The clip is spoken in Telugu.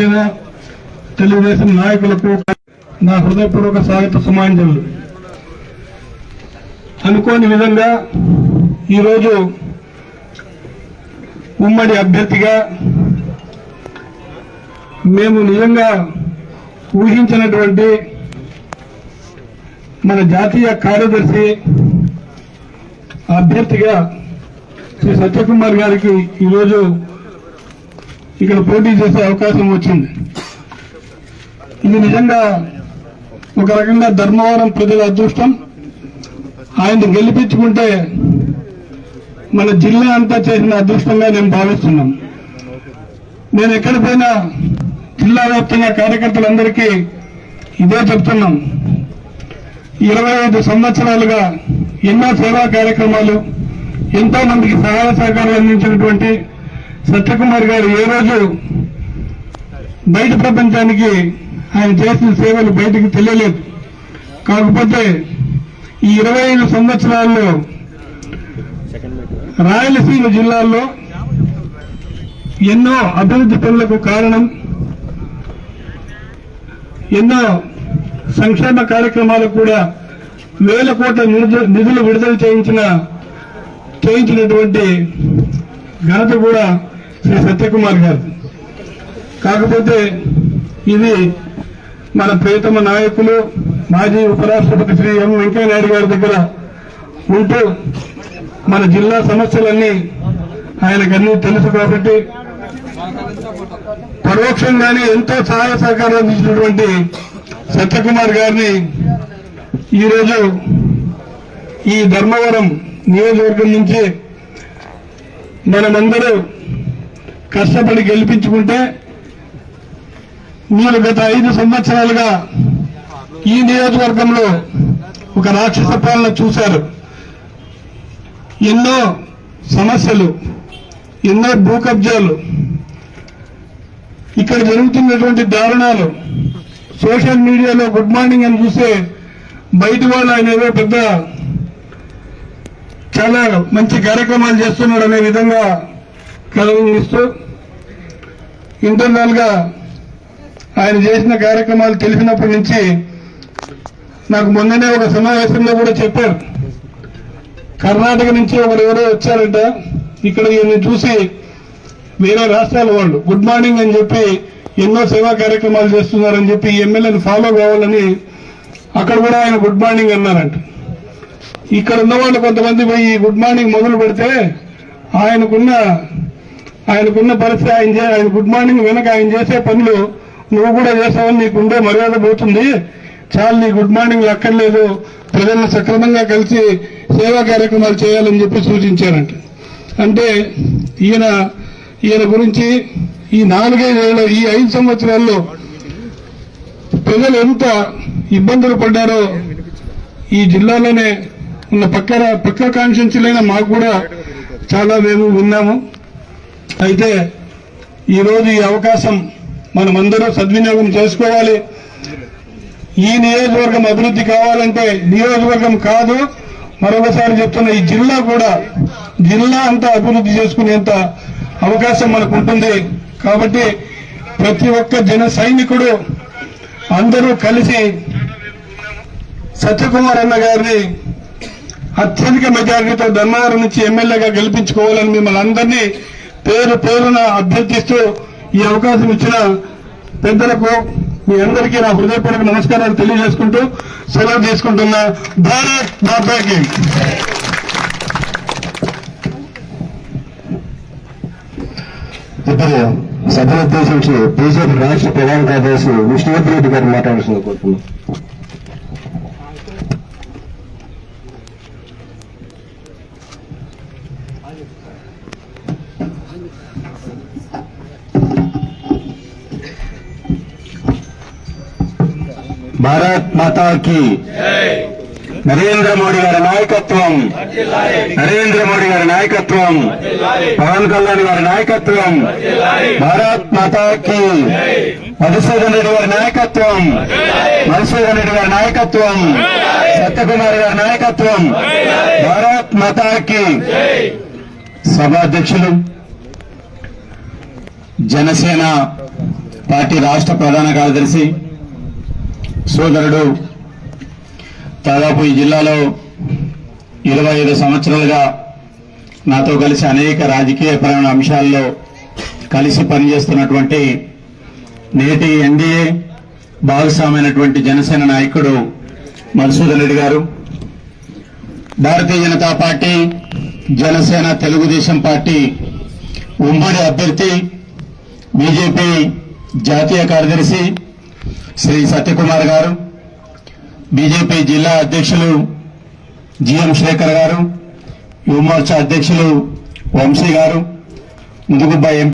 జనసేన తెలుగుదేశం నాయకులకు నా హృదయపూర్వక స్వాగత సమాంజలు. అనుకోని విధంగా ఈరోజు ఉమ్మడి అభ్యర్థిగా మేము నిజంగా ఊహించినటువంటి మన జాతీయ కార్యదర్శి అభ్యర్థిగా శ్రీ సత్యకుమార్ గారికి ఈరోజు ఇక్కడ పోటీ చేసే అవకాశం వచ్చింది. ఇది నిజంగా ఒక రకంగా ధర్మవరం ప్రజల అదృష్టం. ఆయన గెలిపించుకుంటే మన జిల్లా అంతా చేసిన అదృష్టంగా నేను భావిస్తున్నాను నేను ఎక్కడ పోయినా జిల్లా వ్యాప్తంగా కార్యకర్తలందరికీ ఇదే చెప్తున్నాం. ఇరవై ఐదు సంవత్సరాలుగా ఎన్నో సేవా కార్యక్రమాలు ఎంతో మందికి సహాయ సహకారాలు అందించినటువంటి సత్యకుమార్ గారు ఏ రోజు బయట ప్రపంచానికి ఆయన చేసిన సేవలు బయటకు తెలియలేదు. కాకపోతే ఈ ఇరవై ఐదు సంవత్సరాల్లో రాయలసీమ జిల్లాల్లో ఎన్నో అభివృద్ధి పనులకు కారణం ఎన్నో సంక్షేమ కార్యక్రమాలకు కూడా వేల కోట్ల నిధులు విడుదల చేయించిన చేయించినటువంటి ఘనత కూడా శ్రీ సత్యకుమార్ గారు. కాకపోతే ఇది మన ప్రియతమ నాయకులు మాజీ ఉపరాష్ట్రపతి శ్రీ ఎం వెంకయ్యనాయుడు గారి దగ్గర ఉంటూ మన జిల్లా సమస్యలన్నీ ఆయనకన్నీ తెలుసు కాబట్టి పరోక్షంగానే ఎంతో సహాయ సహకారం అందించినటువంటి సత్యకుమార్ గారిని ఈరోజు ఈ ధర్మవరం నియోజకవర్గం నుంచి మనమందరూ కష్టపడి గెలిపించుకుంటే మీరు గత ఐదు సంవత్సరాలుగా ఈ నియోజకవర్గంలో ఒక రాక్షస పాలన చూశారు. ఎన్నో సమస్యలు ఎన్నో భూ కబ్జాలు ఇక్కడ జరుగుతున్నటువంటి దారుణాలు. సోషల్ మీడియాలో గుడ్ మార్నింగ్ అని చూస్తే బయట వాళ్ళు ఆయన ఏదో పెద్ద చాలా మంచి కార్యక్రమాలు చేస్తున్నాడు అనే విధంగా కలిగిస్తూ ఇంటర్నల్గా ఆయన చేసిన కార్యక్రమాలు తెలిసినప్పటి నుంచి నాకు మొన్ననే ఒక సమావేశంలో కూడా చెప్పారు. కర్ణాటక నుంచి ఒకరు ఎవరో వచ్చారంట ఇక్కడ ఈయన్ని చూసి వేరే రాష్ట్రాల వాళ్ళు గుడ్ మార్నింగ్ అని చెప్పి ఎన్నో సేవా కార్యక్రమాలు చేస్తున్నారని చెప్పి ఎమ్మెల్యేని ఫాలో కావాలని అక్కడ కూడా ఆయన గుడ్ మార్నింగ్ అన్నారంట. ఇక్కడ ఉన్న వాళ్ళు కొంతమంది పోయి గుడ్ మార్నింగ్ మొదలు పెడితే ఆయనకున్న ఆయనకున్న పరిస్థితి ఆయన ఆయన గుడ్ మార్నింగ్ వెనక ఆయన చేసే పనులు నువ్వు కూడా చేస్తావని నీకు ఉండే మర్యాద పోతుంది. చాలు నీ గుడ్ మార్నింగ్ అక్కర్లేదు. ప్రజలను సక్రమంగా కలిసి సేవా కార్యక్రమాలు చేయాలని చెప్పి సూచించారంట. అంటే ఈయన ఈయన గురించి ఈ నాలుగైదేళ్ళ ఈ ఐదు సంవత్సరాల్లో ప్రజలు ఎంత ఇబ్బందులు పడ్డారో ఈ జిల్లాలోనే ఉన్న పక్క పక్క కాన్స్టిట్యున్సీలైన మాకు కూడా చాలా మేము విన్నాము. అయితే ఈరోజు ఈ అవకాశం మనమందరూ సద్వినియోగం చేసుకోవాలి. ఈ నియోజకవర్గం అభివృద్ధి కావాలంటే నియోజకవర్గం కాదు మరొకసారి చెప్తున్న ఈ జిల్లా కూడా జిల్లా అంతా అభివృద్ధి చేసుకునేంత అవకాశం మనకు ఉంటుంది కాబట్టి ప్రతి ఒక్క జన సైనికుడు అందరూ కలిసి సత్యకుమార్ అన్న గారిని అత్యధిక మెజారిటీతో ధర్మవరం నుంచి ఎమ్మెల్యేగా గెలిపించుకోవాలని మిమ్మల్ని అందరినీ పేరు పేరున అభ్యర్థిస్తూ ఈ అవకాశం ఇచ్చిన పెద్దలకు మీ అందరికీ నా హృదయపూర్వక నమస్కారాలు తెలియజేసుకుంటూ సెలవు తీసుకుంటున్న భారత్ మాతాకి ఇప్పుడు సభను ఉద్దేశించి బీజేపీ రాష్ట్ర ప్రధాన కార్యదర్శి విష్ణువర్ధన్ రెడ్డి గారు మాట్లాడాల్సింది కోరుతున్నాం. భారత్ మాతాకి నరేంద్ర మోడీ గారి నాయకత్వం. నరేంద్ర మోడీ గారి నాయకత్వం. పవన్ కళ్యాణ్ గారి నాయకత్వం. భారత్ మాతాకి మధుసూదన్ రెడ్డి గారి నాయకత్వం. మధుసూదన్ రెడ్డి గారి నాయకత్వం. సత్యకుమార్ గారి నాయకత్వం. భారత్ మాతాకి సభాధ్యక్షులు జనసేన పార్టీ రాష్ట్ర ప్రధాన కార్యదర్శి సోదరుడు దాదాపు ఈ జిల్లాలో ఇరవై ఐదు సంవత్సరాలుగా నాతో కలిసి అనేక రాజకీయపరమైన అంశాల్లో కలిసి పనిచేస్తున్నటువంటి నేటి ఎన్డీఏ భాగస్వామైనటువంటి జనసేన నాయకుడు మధుసూదన్ రెడ్డి గారు భారతీయ జనతా పార్టీ జనసేన తెలుగుదేశం పార్టీ ఉమ్మడి అభ్యర్థి బీజేపీ జాతీయ కార్యదర్శి శ్రీ సత్యకుమార్ గారు బీజేపీ జిల్లా అధ్యక్షులు జిఎం శేఖర్ గారు యువమోర్చా అధ్యక్షులు వంశీ గారు ముందుగుబ్బ ఎంపీ